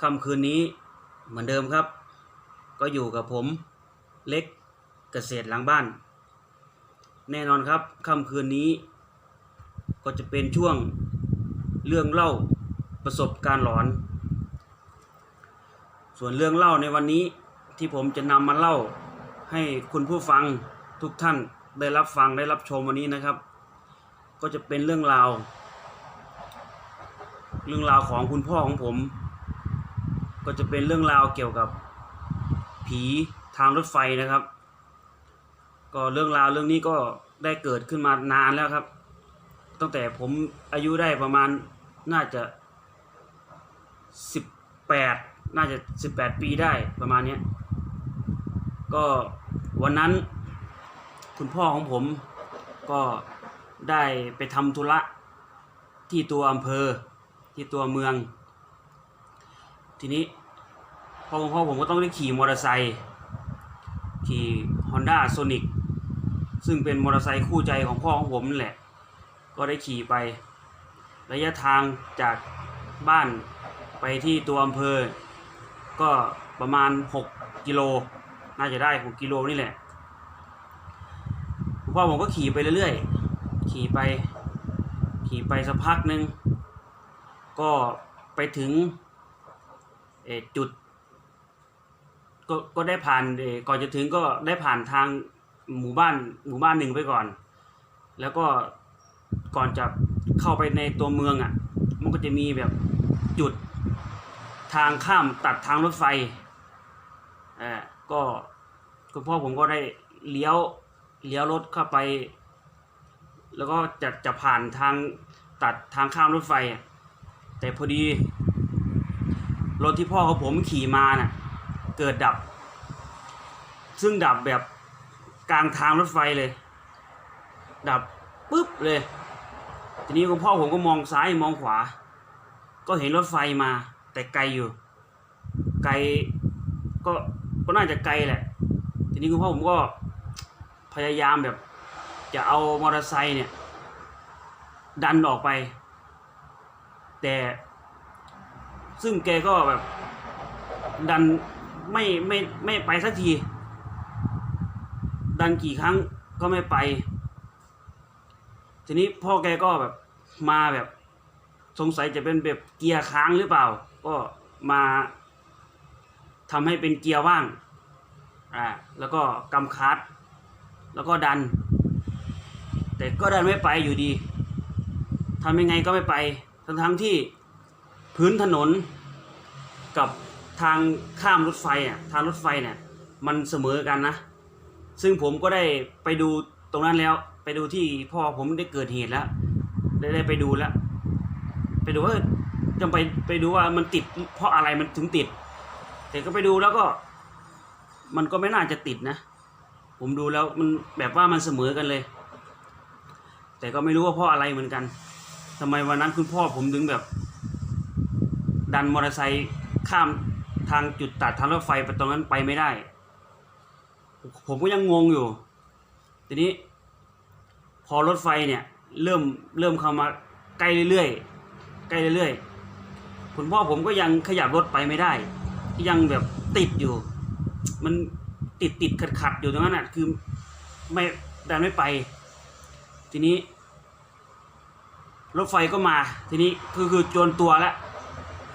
ค่ำคืนนี้เหมือนเดิมครับ ก็อยู่กับผมเล็กเกษตรหลังบ้าน แน่นอนครับค่ำคืนนี้ ก็จะเป็นช่วงเรื่องเล่าประสบการณ์หลอน ส่วนเรื่องเล่าในวันนี้ที่ผมจะนำมาเล่าให้คุณผู้ฟังทุกท่านได้รับฟังได้รับชมวันนี้นะครับ ก็จะเป็นเรื่องราว เรื่องราวของคุณพ่อของผม ก็จะเป็นเรื่องราวเกี่ยวกับผีทางรถไฟนะครับ ก็เรื่องราวเรื่องนี้ก็ได้เกิดขึ้นมานานแล้วครับ ตั้งแต่ผมอายุได้ประมาณน่าจะสิบแปดน่าจะสิบแปดปีได้ประมาณนี้ก็วันนั้นคุณพ่อของผมก็ได้ไปทำธุระที่ตัวอำเภอที่ตัวเมือง ทีนี้พ่อของพ่อผมก็ต้องได้ขี่มอเตอร์ไซค์ขี่ Honda Sonic ซึ่งเป็นมอเตอร์ไซค์คู่ใจของพ่อของผมนั่แหละ ก็ได้ขี่ไประยะทางจากบ้านไปที่ตัวอำเภอ ก็ประมาณ 6 กิโล น่าจะได้ 6 กิโลนี่แหละคุณพ่อผมก็ขี่ไปเรื่อยๆ ขี่ไป ขี่ไปสักพักหนึ่ง ก็ไปถึง จุด ก็ก็ได้ผ่านก่อนจะถึงก็ได้ผ่านทางหมู่บ้านหมู่บ้านหนึ่งไปก่อน แล้วก็ก่อนจะเข้าไปในตัวเมืองอะ มันก็จะมีแบบจุดทางข้ามตัดทางรถไฟเอ่อก็คุณพ่อผมก็ได้เลี้ยวเลี้ยวรถเข้าไป แล้วก็จะจะผ่านทางตัดทางข้ามรถไฟ แต่พอดี รถที่พ่อของผมขี่มาน่ะ เกิดดับ ซึ่งดับแบบกลางทางรถไฟเลย ดับปุ๊บเลย ทีนี้คุณพ่อผมก็มองซ้ายมองขวา ก็เห็นรถไฟมา แต่ไกลอยู่ ไกลก็ก็น่าจะไกลแหละ ทีนี้คุณพ่อผมก็พยายามแบบ จะเอามอเตอร์ไซค์เนี่ย ดันออกไป แต่ ซึ่งแกก็แบบ ดันไม่ไม่ไม่ไปสักที ดันกี่ครั้งก็ไม่ไป ทีนี้พ่อแกก็แบบมาแบบ สงสัยจะเป็นแบบเกียร์ค้างหรือเปล่า ก็มาทำให้เป็นเกียร์ว่างอ่าแล้วก็กำคัดแล้วก็ดัน แต่ก็ดันไม่ไปอยู่ดีทำยังไงก็ไม่ไป ทั้งทั้งที่ พื้นถนนกับทางข้ามรถไฟอะทางรถไฟเนี่ยมันเสมอกันนะ ซึ่งผมก็ได้ไปดูตรงนั้นแล้ว ไปดูที่พ่อผมได้เกิดเหตุแล้ว ได้ได้ไปดูแล้ว ไปดูว่าจะไปไปดูว่ามันติด เพราะอะไรมันถึงติด แต่ก็ไปดูแล้วก็ มันก็ไม่น่าจะติดนะ ผมดูแล้วมันแบบว่ามันเสมอกันเลย แต่ก็ไม่รู้ว่าเพราะอะไรเหมือนกันทำไมวันนั้นคุณพ่อผมถึงแบบ ดันมอเตอร์ไซค์ข้ามทางจุดตัดทางรถไฟไปตรงนั้นไปไม่ได้ ผมก็ยังงงอยู่ ทีนี้ พอรถไฟเนี่ยเริ่มเริ่มเข้ามาใกล้เรื่อยๆใกล้เรื่อยๆคุณพ่อผมก็ยังขยับรถไปไม่ได้ ยังแบบติดอยู่ มันติดติดขัดขัดๆอยู่ตรงนั้นอะคือไม่ดันไม่ไป ทีนี้ รถไฟก็มา ทีนี้คือคือจนตัวแล้ว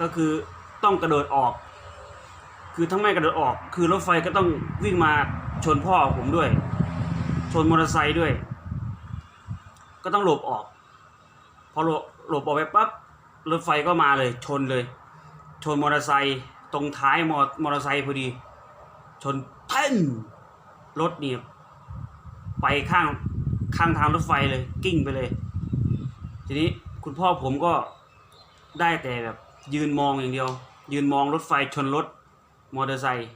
ก็คือต้องกระโดดออก คือทั้งไม่กระโดดออก คือรถไฟก็ต้องวิ่งมาชนพ่อผมด้วย ชนมอเตอร์ไซค์ด้วย ก็ต้องหลบออก พอหลบหลบออกไปปั๊บรถไฟก็มาเลย ชนเลย ชนมอเตอร์ไซค์ตรงท้ายมอมอเตอร์ไซค์พอดี ชนเท่นรถเนี่ยไปข้างข้างทางรถไฟเลย กิ้งไปเลย ทีนี้คุณพ่อผมก็ได้แต่แบบ ยืนมองอย่างเดียว ยืนมองรถไฟชนรถมอเตอร์ไซค์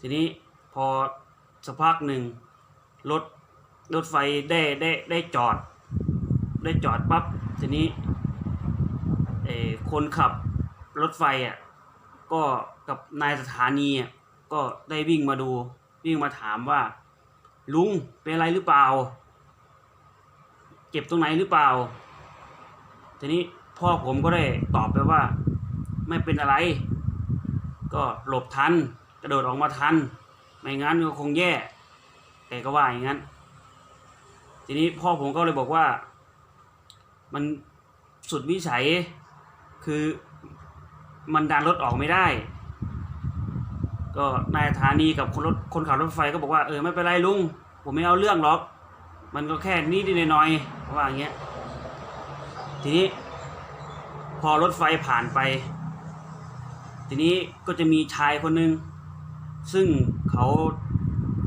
ทีนี้พอสักพักหนึ่งรถรถไฟได้ได้ได้จอด ได้จอดปั๊บทีนี้เออคนขับรถไฟอะก็กับนายสถานีอะก็ได้วิ่งมาดูวิ่งมาถามว่า ลุงเป็นอะไรหรือเปล่า เจ็บตรงไหนหรือเปล่า ทีนี้ พ่อผมก็ได้ตอบไปว่า ไม่เป็นอะไร ก็หลบทัน กระโดดออกมาทัน ไม่งั้นก็คงแย่แกก็ว่าอย่างนั้น ทีนี้พ่อผมก็เลยบอกว่า มันสุดวิสัย คือมันดันรถออกไม่ได้ ก็นายธานีกับคนรถคนขับรถไฟก็บอกว่าเออไม่เป็นไรลุง ผมไม่เอาเรื่องหรอก มันก็แค่นิดๆหน่อยๆว่าอย่างเงี้ย ทีนี้ พอรถไฟผ่านไป ทีนี้ก็จะมีชายคนหนึ่งซึ่งเขา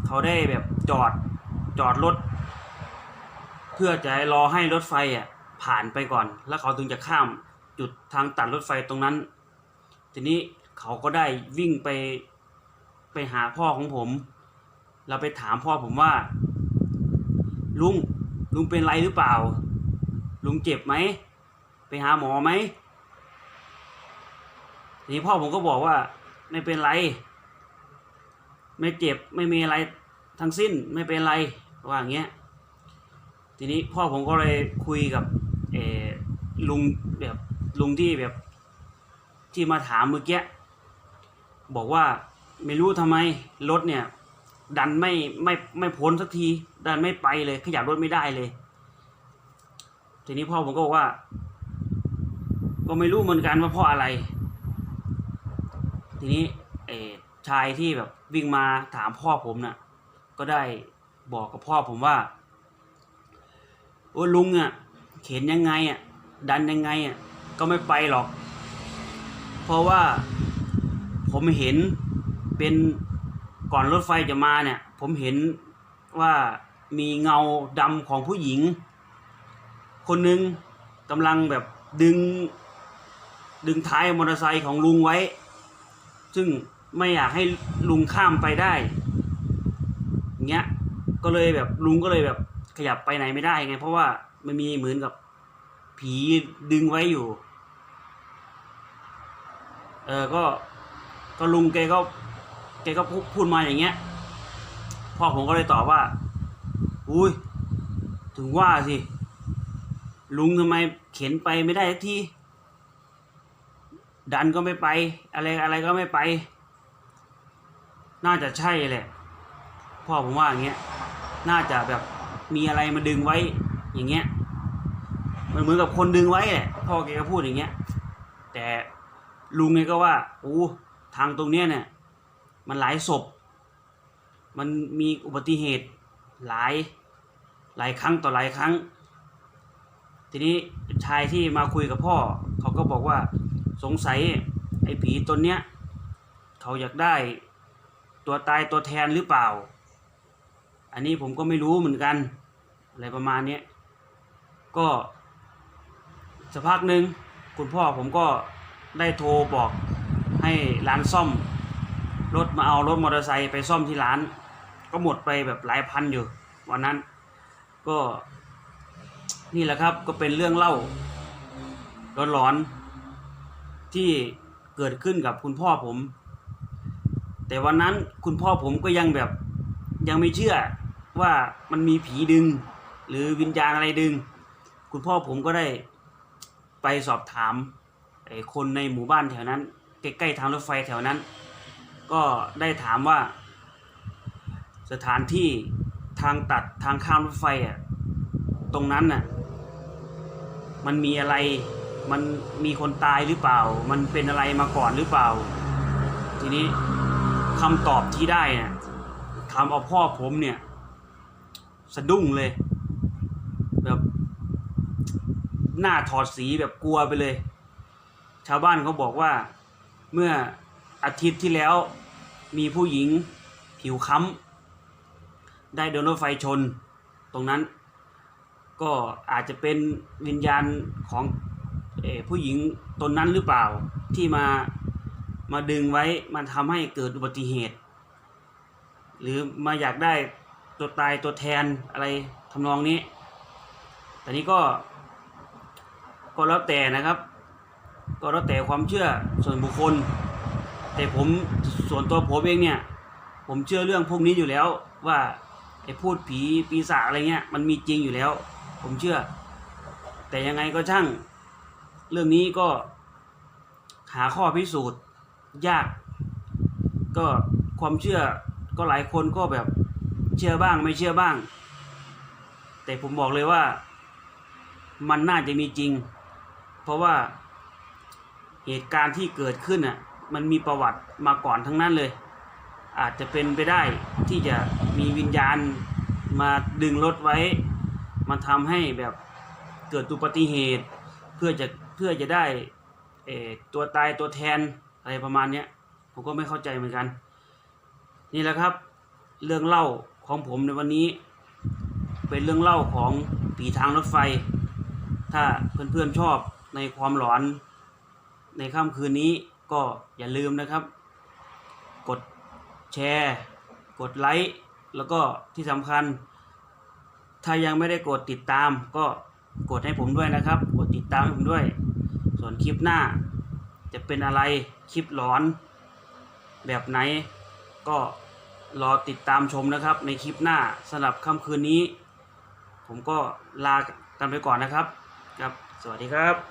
เขาได้แบบจอดจอดรถ เพื่อจะรอให้รถไฟอะผ่านไปก่อน แล้วเขาถึงจะข้ามจุดทางตัดรถไฟตรงนั้น ทีนี้เขาก็ได้วิ่งไปไปหาพ่อของผม เราไปถามพ่อผมว่า ลุงลุงเป็นไรหรือเปล่า ลุงเจ็บไหม ไปหาหมอไหม นี้พ่อผมก็บอกว่า ไม่เป็นไร ไม่เจ็บไม่มีอะไรทั้งสิ้นไม่เป็นไรว่าอย่างเงี้ยทีนี้พ่อผมก็เลยคุยกับเออลุงแบบลุงที่แบบที่มาถามเมื่อกี้บอกว่าไม่รู้ทำไมรถเนี่ย ดันไม่ไม่ไม่พ้นสักที ดันไม่ไปเลย ขยับรถไม่ได้เลย ทีนี้พ่อผมก็บอกว่า ก็ไม่รู้เหมือนกันว่าเพราะอะไร ทีนี้เออชายที่แบบวิ่งมาถามพ่อผมน่ะ ก็ได้บอกกับพ่อผมว่าโอ้ลุงอะ เข็นยังไงอะ ดันยังไงอะ ก็ไม่ไปหรอก เพราะว่าผมเห็นเป็นก่อนรถไฟจะมาเนี่ย ผมเห็นว่ามีเงาดำของผู้หญิง คนหนึ่งกำลังแบบดึง ดึงท้ายมอเตอร์ไซค์ของลุงไว้ ซึ่งไม่อยากให้ลุงข้ามไปได้เงี้ยก็เลยแบบลุงก็เลยแบบขยับไปไหนไม่ได้ไง เพราะว่ามันมีเหมือนกับผีดึงไว้อยู่ เออก็ก็ลุงแกก็แกก็พูดมาอย่างเงี้ยพ่อผมก็เลยตอบว่า อุ้ย ถึงว่าสิ ลุงทำไมเข็นไปไม่ได้สักที ดันก็ไม่ไป อะไรอะไรก็ไม่ไป น่าจะใช่แหละพ่อผมว่าอย่างเงี้ยน่าจะแบบมีอะไรมาดึงไว้อย่างเงี้ยมันเหมือนกับคนดึงไว้แหละพ่อแกก็พูดอย่างเงี้ย แต่ลุงไงก็ว่าโอ้ทางตรงเนี้ยเนี่ย มันหลายศพ มันมีอุบัติเหตุหลายหลายครั้งต่อหลายครั้ง ทีนี้ชายที่มาคุยกับพ่อ เขาก็บอกว่า สงสัยไอ้ผีตนเนี้ย เขาอยากได้ ตัวตายตัวแทนหรือเปล่า อันนี้ผมก็ไม่รู้เหมือนกัน อะไรประมาณนี้ก็สักพักหนึ่งคุณพ่อผมก็ได้โทรบอกให้ร้านซ่อม รถมาเอารถมอเตอร์ไซค์ไปซ่อมที่ร้าน ก็หมดไปแบบหลายพันอยู่วันนั้น ก็นี่แหละครับก็เป็นเรื่องเล่าร้อนๆ ที่เกิดขึ้นกับคุณพ่อผม แต่วันนั้นคุณพ่อผมก็ยังแบบยังไม่เชื่อว่ามันมีผีดึง หรือวิญญาณอะไรดึง คุณพ่อผมก็ได้ไปสอบถามไอ้คนในหมู่บ้านแถวนั้น ใกล้ๆทางรถไฟแถวนั้น ก็ได้ถามว่า สถานที่ทางตัดทางข้ามรถไฟอะตรงนั้นน่ะมันมีอะไร มันมีคนตายหรือเปล่า มันเป็นอะไรมาก่อนหรือเปล่า ทีนี้คำตอบที่ได้เนี่ยทำเอาพ่อผมเนี่ย สะดุ้งเลย แบบหน้าถอดสีแบบกลัวไปเลย ชาวบ้านเขาบอกว่าเมื่ออาทิตย์ที่แล้วมีผู้หญิงผิวค้ำได้โดนรถไฟชน ตรงนั้น ก็อาจจะเป็นวิญญาณของ ผู้หญิงตนนั้นหรือเปล่าที่มามาดึงไว้มันทำให้เกิดอุบัติเหตุ หรือมาอยากได้ตัวตายตัวแทนอะไรทำนองนี้ แต่นี้ก็ ก็แล้วแต่นะครับ ก็แล้วแต่ความเชื่อส่วนบุคคล แต่ผมส่วนตัวผมเองเนี่ย ผมเชื่อเรื่องพวกนี้อยู่แล้วว่าไอ้พูดผีปีศาจอะไรเงี้ยมันมีจริงอยู่แล้ว ผมเชื่อ แต่ยังไงก็ช่าง เรื่องนี้ก็หาข้อพิสูจน์ยาก ก็ความเชื่อก็หลายคนก็แบบเชื่อบ้างไม่เชื่อบ้าง แต่ผมบอกเลยว่า มันน่าจะมีจริง เพราะว่าเหตุการณ์ที่เกิดขึ้นอะมันมีประวัติมาก่อนทั้งนั้นเลย อาจจะเป็นไปได้ที่จะมีวิญญาณมาดึงรถไว้มาทำให้แบบเกิดอุบัติเหตุ เพื่อจะ พื่อจะได้เอตัวตายตัวแทนอะไรประมาณเนี้ยผมก็ไม่เข้าใจเหมือนกัน นี่แหละครับ เรื่องเล่าของผมในวันนี้ เป็นเรื่องเล่าของผีทางรถไฟ ถ้าเพื่อนๆชอบในความหลอนในค่ำคืนนี้ก็อย่าลืมนะครับ กดแชร์ กดไลค์แล้วก็ที่สำคัญ ถ้ายังไม่ได้กดติดตามก็กดให้ผมด้วยนะครับ กดติดตามให้ผมด้วย ส่วนคลิปหน้า จะเป็นอะไรคลิปหลอน แบบไหน ก็รอติดตามชมนะครับ ในคลิปหน้าสำหรับค่ำคืนนี้ ผมก็ลากันไปก่อนนะครับ ครับ สวัสดีครับ